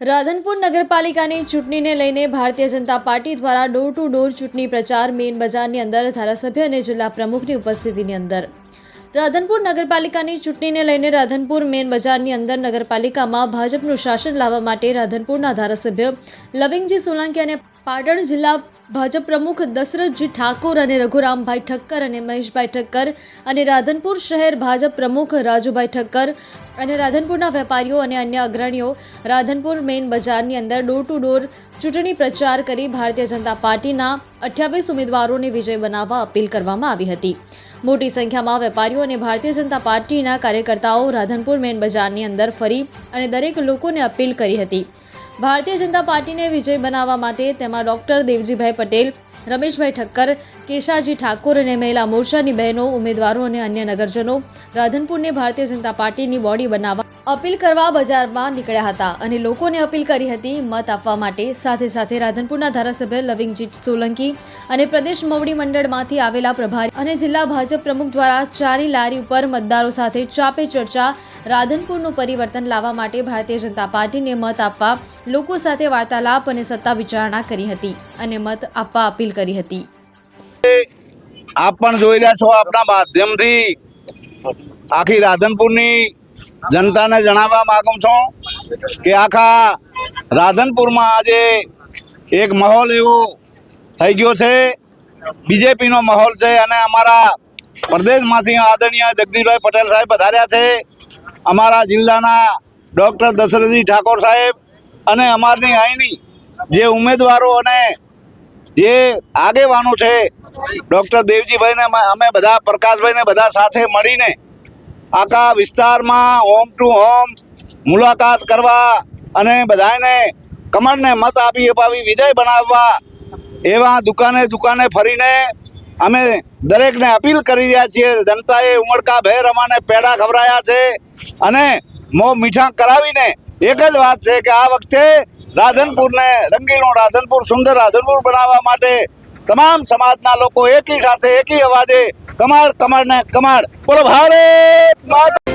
રાધનપુર નગરપાલિકાની ચૂંટણીને લઈને ભારતીય જનતા પાર્ટી દ્વારા ડોર ટુ ડોર ચૂંટણી પ્રચાર મેઇન બજારની અંદર, ધારાસભ્ય અને જિલ્લા પ્રમુખની ઉપસ્થિતિની અંદર. રાધનપુર નગરપાલિકાની ચૂંટણીને લઈને રાધનપુર મેઇન બજારની અંદર નગરપાલિકામાં ભાજપનું શાસન લાવવા માટે રાધનપુરના ધારાસભ્ય લવિંગજી સોલંકી અને પાટણ જિલ્લા ભાજપ પ્રમુખ દશરથજી ઠાકોર અને રઘુરામભાઈ ઠક્કર અને મહેશભાઈ ઠક્કર અને રાધનપુર શહેર ભાજપ પ્રમુખ રાજુભાઈ ઠક્કર અને રાધનપુરના વેપારીઓ અને અન્ય અગ્રણીઓ રાધનપુર મેઇન બજારની અંદર ડોર ટુ ડોર ચૂંટણી પ્રચાર કરી ભારતીય જનતા પાર્ટીના અઠ્યાવીસ ઉમેદવારોને વિજય બનાવવા અપીલ કરવામાં આવી હતી. મોટી સંખ્યામાં વેપારીઓ અને ભારતીય જનતા પાર્ટીના કાર્યકર્તાઓ રાધનપુર મેઇન બજારની અંદર ફરી અને દરેક લોકોને અપીલ કરી હતી. ભારતીય જનતા પાર્ટીને વિજય બનાવવા માટે તેમાં ડોક્ટર દેવજીભાઈ પટેલ, રમેશભાઈ ઠક્કર, કેશાજી ઠાકોર અને મહિલા મોરચાની બહેનો, ઉમેદવારો અને અન્ય નગરજનો રાધનપુરને ભારતીય જનતા પાર્ટીની બોડી બનાવવા અપીલ કરવા બજારમાં નીકળ્યા હતા અને લોકોને અપીલ કરી હતી મત આપવા માટે. સાથે સાથે રાધનપુરના ધારાસભ્ય લવિંગજી સોલંકી અને પ્રદેશ મવડી મંડળમાંથી આવેલા પ્રભારી અને જિલ્લા ભાજપ પ્રમુખ દ્વારા ચારી લારી ઉપર મતદારો સાથે ચાપે ચર્ચા, રાધનપુરનું પરિવર્તન લાવવા માટે ભારતીય જનતા પાર્ટીને મત આપવા લોકો સાથે વાર્તાલાપ અને સત્તા વિચારણા કરી હતી અને મત આપવા અપીલ કરી હતી. આપ પણ જોઈ રહ્યા છો આપના માધ્યમથી આખી રાધનપુરની જનતાને જણાવવા માંગુ છું કે આખા રાધનપુરમાં આજે એક માહોલ એવો થઈ ગયો છે. બીજેપીનો માહોલ છે અને અમારા પ્રદેશમાંથી આદરણીય જગદીશભાઈ પટેલ સાહેબ પધાર્યા છે. અમારા જિલ્લાના ડૉક્ટર દશરથજી ઠાકોર સાહેબ અને અમારની અહીંની જે ઉમેદવારો અને જે આગેવાનો છે, ડૉક્ટર દેવજીભાઈને અમે બધા, પ્રકાશભાઈને બધા સાથે મળીને આખા વિસ્તારમાં હોમ ટુ હોમ મુલાકાત કરવા અને બધાને કમળને મત આપી અપાવી, વિજય બનાવવા એવા દુકાને દુકાને ફરીને અમે દરેકને અપીલ કરી રહ્યા છીએ. જનતાએ ઉમળકા ભેર અમાને પેડા ખવડાયા છે અને મોં મીઠા કરાવીને એક જ વાત છે કે આ વખતે રાધનપુરને રંગીલું રાધનપુર, સુંદર રાધનપુર બનાવવા માટે તમામ સમાજના લોકો એકી સાથે એકી અવાજે કમાડ કમાડ ને કમાડ. બોલો ભારત માતા